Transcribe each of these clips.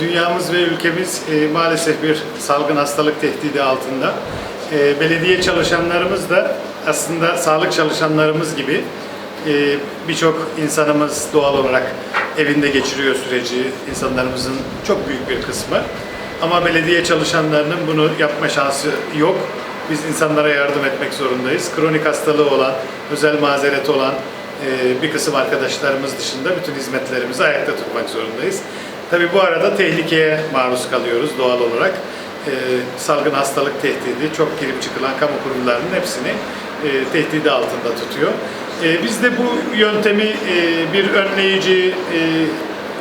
dünyamız ve ülkemiz e, maalesef bir salgın hastalık tehdidi altında. E, belediye çalışanlarımız da aslında sağlık çalışanlarımız gibi e, birçok insanımız doğal olarak evinde geçiriyor süreci, insanlarımızın çok büyük bir kısmı. Ama belediye çalışanlarının bunu yapma şansı yok. Biz insanlara yardım etmek zorundayız. Kronik hastalığı olan, özel mazereti olan bir kısım arkadaşlarımız dışında bütün hizmetlerimizi ayakta tutmak zorundayız. Tabi bu arada tehlikeye maruz kalıyoruz doğal olarak. E, salgın hastalık tehdidi çok girip çıkılan kamu kurumlarının hepsini e, tehdidi altında tutuyor. E, biz de bu yöntemi e, bir önleyici e,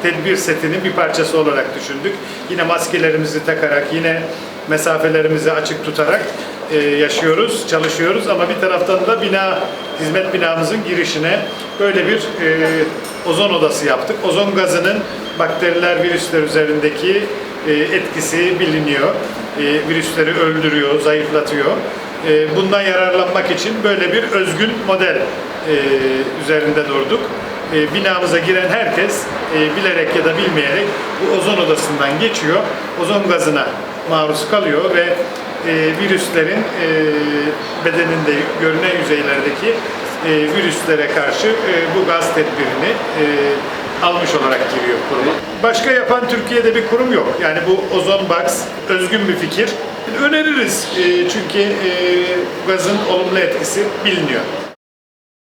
tedbir setinin bir parçası olarak düşündük. Yine maskelerimizi takarak, yine mesafelerimizi açık tutarak e, yaşıyoruz, çalışıyoruz ama bir taraftan da bina, hizmet binamızın girişine böyle bir e, ozon odası yaptık. Ozon gazının bakteriler, virüsler üzerindeki e, etkisi biliniyor. E, virüsleri öldürüyor, zayıflatıyor. E, bundan yararlanmak için böyle bir özgün model üzerinde durduk. Binamıza giren herkes bilerek ya da bilmeyerek bu ozon odasından geçiyor. Ozon gazına maruz kalıyor ve virüslerin bedeninde görünen yüzeylerdeki e, virüslere karşı e, bu gaz tedbirini e, almış olarak giriyor kuruma. Başka yapan Türkiye'de bir kurum yok. Yani bu Ozon Box özgün bir fikir. Öneririz e, çünkü e, gazın olumlu etkisi biliniyor.